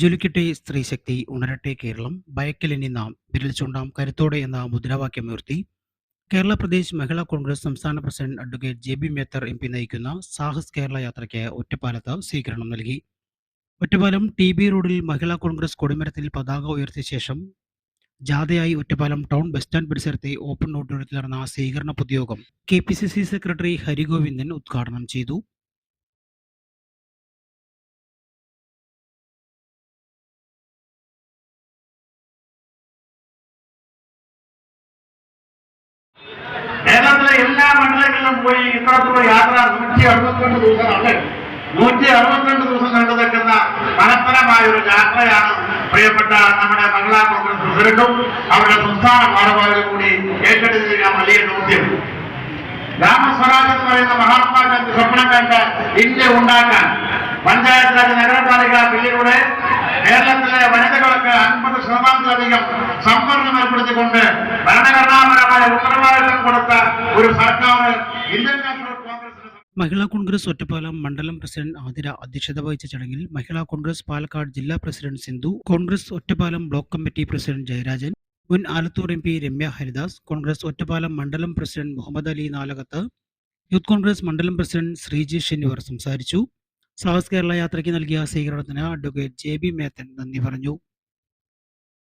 ജ്വലിക്കട്ടെ സ്ത്രീശക്തി ഉണരട്ടെ കേരളം. ബയക്കലിനി നാം വിരൽ ചൂണ്ടാം കരുത്തോടെ എന്ന മുദ്രാവാക്യമുയർത്തി കേരള പ്രദേശ് മഹിളാ കോൺഗ്രസ് സംസ്ഥാന president advocate J B Mether M P നയിക്കുന്ന സാഹസ് കേരള യാത്രയ്ക്ക് ഒറ്റപ്പാലത്ത് സ്വീകരണം നൽകി. ഒറ്റപ്പാലം ടി ബി റോഡിൽ മഹിളാ കോൺഗ്രസ് കൊടിമരത്തിൽ പതാക ഉയർത്തിയ ശേഷം ജാഥയായി ഒറ്റപ്പാലം ടൗൺ ബസ് സ്റ്റാൻഡ് പരിസരത്തെ ഓപ്പൺ ഓഡിറ്റോറിയത്തിൽ നടന്ന സ്വീകരണ പൊതുയോഗം K P C C secretary Harigovindan ഉദ്ഘാടനം ചെയ്തു. മണ്ഡലങ്ങളിലും പോയി ഇത്തരത്തിലുള്ള യാത്ര നൂറ്റി അറുപത്തിരണ്ട് ദിവസമാണ് നൂറ്റി അറുപത്തിരണ്ട് ദിവസം നീണ്ടു നിൽക്കുന്ന ഫലപ്രദമായ ഒരു യാത്രയാണ് പ്രിയപ്പെട്ട നമ്മുടെ മഹിളാ കോൺഗ്രസ് പ്രസിഡന്റും അവരുടെ സംസ്ഥാന ഭാരവാഹികളും കൂടി ഏറ്റെടുത്തിരിക്കുന്ന വലിയ ദൗത്യം രാമസ്വരാജ് എന്ന് പറയുന്ന മഹാത്മാഗാന്ധി സ്വപ്നം കണ്ട് ഇന്ത്യ ഉണ്ടാക്കാൻ പഞ്ചായത്ത് രാജ് നഗരപാലിക ബില്ലിലൂടെ കേരളത്തിലെ വനിതകൾക്ക് അൻപത് ശതമാനത്തിലധികം സംവരണം ഏർപ്പെടുത്തിക്കൊണ്ട് ഭരണഘടനാപരമായ ഉത്തരവാദിത്വം കൊടുത്ത ഒരു സർക്കാർ ഇന്ത്യൻ നാഷണൽ കോൺഗ്രസിന് മഹിളാ കോൺഗ്രസ് ഒറ്റപ്പാലം മണ്ഡലം പ്രസിഡന്റ് ആതിര അധ്യക്ഷത വഹിച്ച ചടങ്ങിൽ മഹിളാ കോൺഗ്രസ് പാലക്കാട് ജില്ലാ president Sindhu Congress Ottapalam block committee president Jayarajan മുൻ Alathur M P Ramya Haridas Congress Ottapalam മണ്ഡലം president Muhammad Ali Nalakath youth Congress മണ്ഡലം പ്രസിഡന്റ് ശ്രീജീഷ് എന്നിവർ സംസാരിച്ചു. സാഹസ് കേരള യാത്രയ്ക്ക് നൽകിയ സ്വീകരണത്തിന് അഡ്വക്കേറ്റ് ജെ ബി മേത്തൻ നന്ദി പറഞ്ഞു.